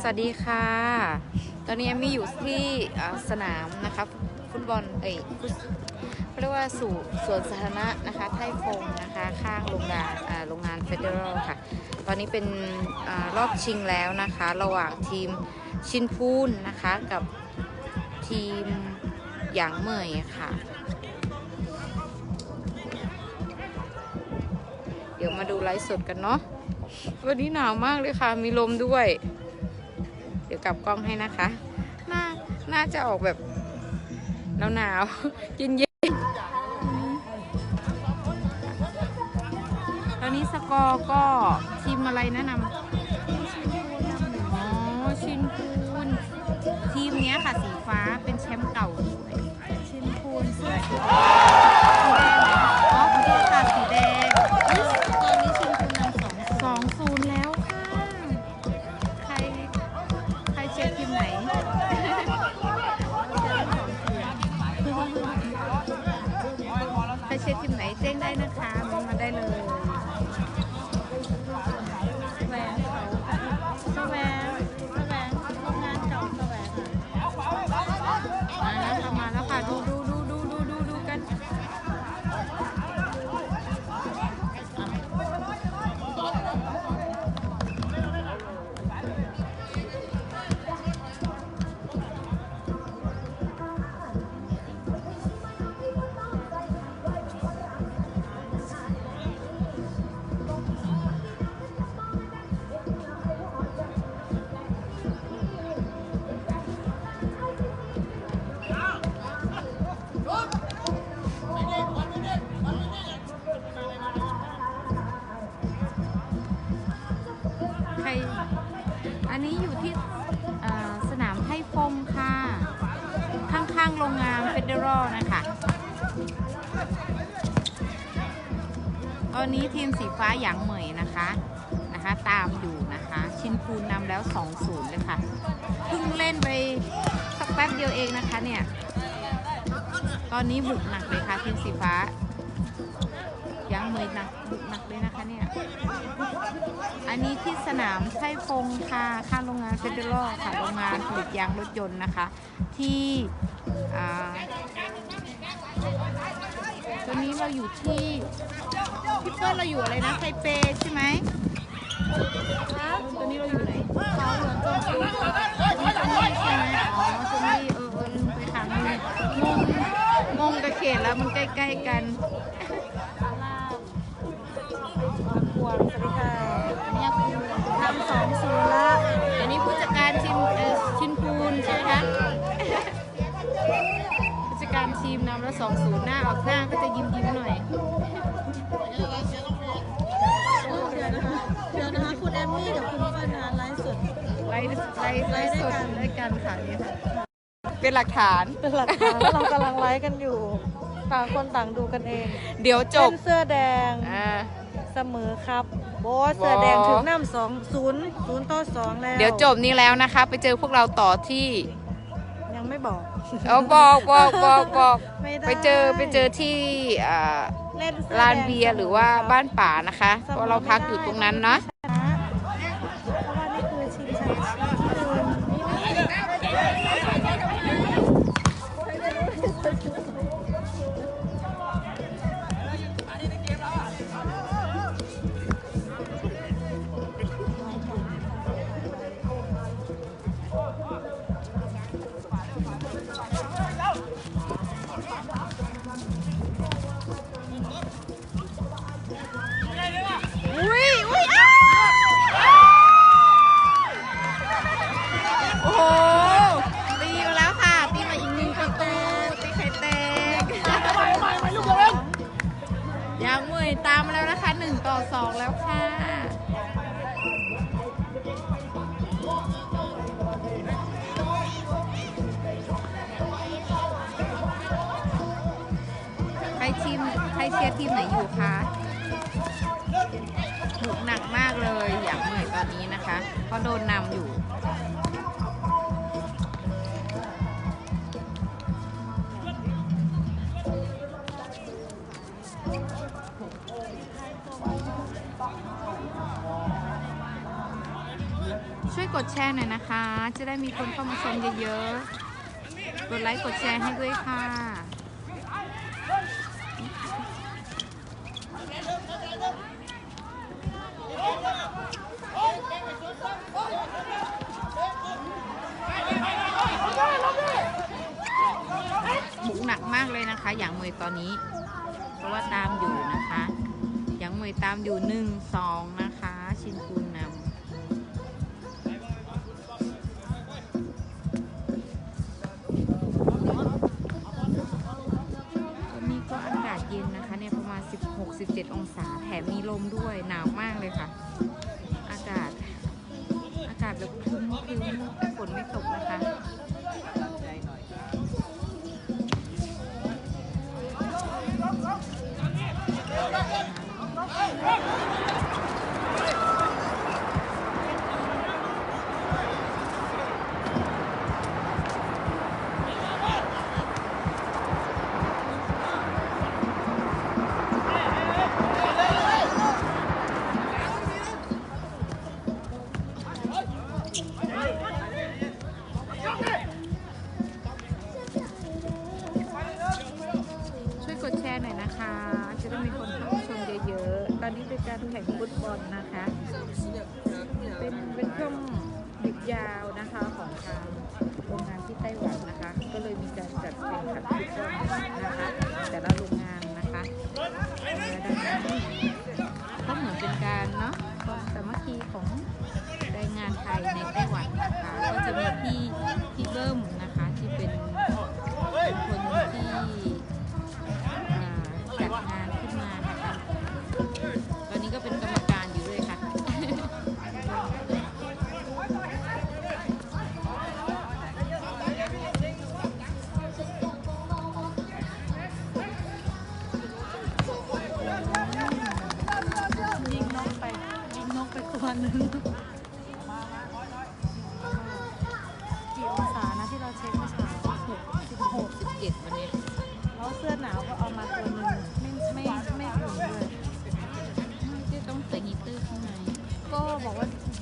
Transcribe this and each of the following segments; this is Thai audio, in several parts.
สวัสดีค่ะ ตอนนี้เอมมี่อยู่ที่สนามนะคะฟุตบอล เอ้ยเขาเรียกว่าสู่สวนสาธารณะนะคะไทฟงนะคะ ข้างโรงงานโรงงานเฟเดอรัลค่ะ ตอนนี้เป็นอรอบชิงแล้วนะคะ ระหว่างทีมชินพูนนะคะ กับทีมหยางเหมยค่ะ เดี๋ยวมาดูไลฟ์สดกันเนาะ วันนี้หนาวมากเลยค่ะ มีลมด้วย ดี๋ยวกลับกล้องให้นะคะน่าน่าจะออกแบบหนาวหนาวเย็นเย็นตอนนี้สกอร์ก็ทีมอะไรแนะนำอ๋อชินพูนทีมนี้ค่ะสีฟ้าเป็นแชมป์เก่าด้วยชินพูนเสื้อ อยู่ที่สนามไทฟงค่ะ ข้างๆโรงงานเฟเดอรัลนะคะ ตอนนี้ทีมสีฟ้าหยางเหมยนะคะนะคะตามอยู่นะคะ ชินคูนนำแล้ว 2-0 เลยค่ะ เพิ่งเล่นไปสักแป๊บเดียวเองนะคะเนี่ย ตอนนี้บุกหนักเลยค่ะทีมสีฟ้า เหมยหนักบุกหนักเลยนะคะเนี่ย อันนี้ที่สนามไทฟงค่ะข้างโรงงานเฟเดอรัลค่ะโรงงานผลิตยางรถยนต์นะคะ ที่ตอนนี้เราอยู่ที่พี่เปิ้ลเราอยู่อะไรนะไทเปใช่ไหมตอนนี้เราอยู่ไหนเขาเหมือนจะชื่อนี่ตรงนี้ใช่ไหมอ๋อตรงนี้เออเออลืมไปทางนึงงงงงกับเขตแล้วมันใกล้ ๆ กัน สองศูนย์หน้าออกหน้าก็จะยิ้มยิ้มๆหน่อยเดี๋ยวนะคะเดี๋ยวนะคะคุณแอมมี่กับคุณเฟิร์นนะคะไลฟ์สด ไลฟ์ไลฟ์ไลฟ์สดไลฟ์ด้วยกันด้วยกันค่ะนี่ค่ะเป็นหลักฐาน เป็นหลักฐานว่าเรากำลังไลฟ์กันอยู่ ต่างคนต่างดูกันเองเดี๋ยวจบเป็นเสื้อแดงอ่าเสมอครับโบสเสื้อแดงถึงน้ำสองศูนย์ศูนย์ต่อสองแล้ว เดี๋ยวจบนี้แล้วนะคะ ไปเจอพวกเราต่อที่ยังไม่ บอก เอาบอกบอกบอกบอกไม่ได้ ไปเจอไปเจอที่อ่าเล่นสื้อลานเบียร์หรือว่าบ้านป่านะคะ เพราะเราพักอยู่ตรงนั้นนะ เพราะว่านี่คือชิงชัยที่ ยังเมยตามมาแล้วนะคะหนึ่งต่อสองแล้วค่ะ ใครทีมใครเชียร์ทีมไหนอยู่คะบุกหนักมากเลย อยางเหนื่อยตอนนี้นะคะเพราะโดนนำอยู่ แชร์หน่อยนะคะ จะได้มีคนเข้ามาชมเยอะๆ กดไลค์กดแชร์ให้ด้วยค่ะ บุกหนักมากเลยนะคะ อย่างมวยตอนนี้ เพราะว่าตามอยู่นะคะ อย่างมวยตามอยู่หนึ่งสองนะคะ ชินคู มาณ 16-17 องศา แถมมีลมด้วยหนาวมากเลยค่ะ อากาศ อากาศแบบครึ้มครึ้ม ฟุตบอลนะคะ เป็นเป็นช่วงหยุดยาวนะคะของทางโรงงานที่ไต้หวันนะคะ ก็เลยมีการจัดแข่งขันฟุตบอลนะคะ แต่ละโรงงานนะคะก็เหมือนเป็นการเนาะความสามัคคีของแรงงานไทยในไต้หวันนะคะก็จะมีพี่พี่เบิ้มนะคะที่เป็น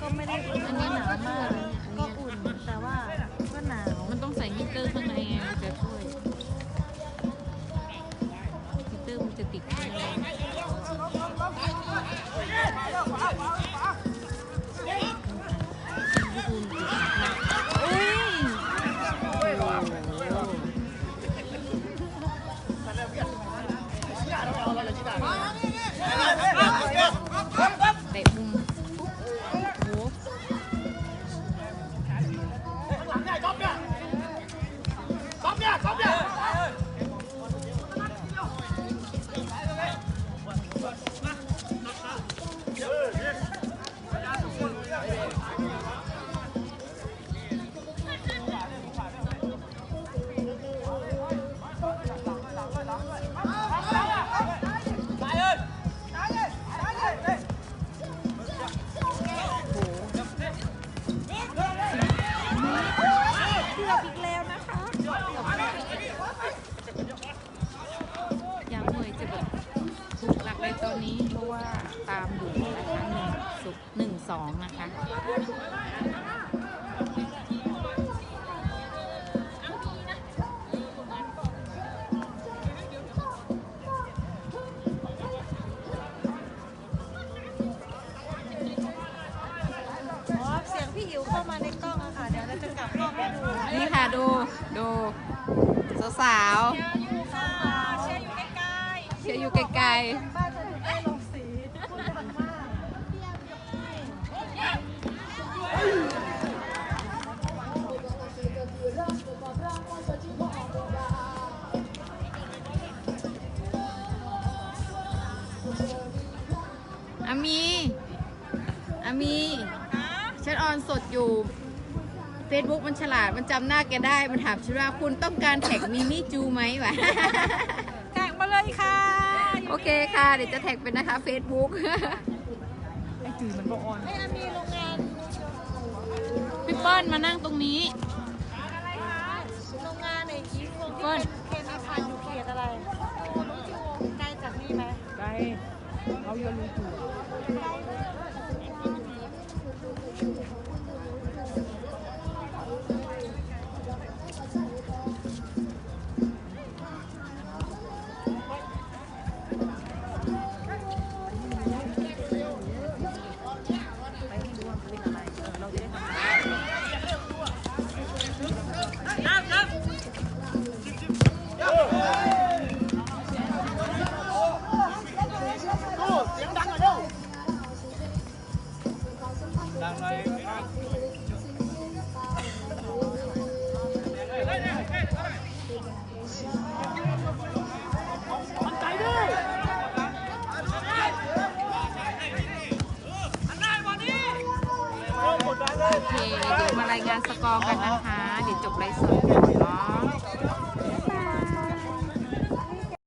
ก็ไม่ได้อันนี้หนามาก 12 นะคะเสียงพี่อิ๋วเข้ามาในกล้องอะค่ะ เดี๋ยวเราจะกลับกล้องให้ดูนี่ค่ะดูดูสาวๆชียร์อยู่ใกล้ๆ เชียร์อยู่ไกลๆ Facebook มันฉลาดมันจำหน้าแกได้ มันถามฉันว่าคุณต้องการแท็กมิมี่จูไหมวะแจกมาเลยค่ะโอเคค่ะ เดี๋ยวจะแท็กเป็นนะคะ Facebook ไอจืดมันบอกออนไอ้มีโรงงานพี่เปิ้ลมานั่งตรงนี้ อะไรคะโรงงานไอ้ยี่วงเปิ้ที่ลเป็นเคนอาคารอยู่เขตอะไรไกลจากนี่ไหมไกลเขาเยอะรู้จู ราย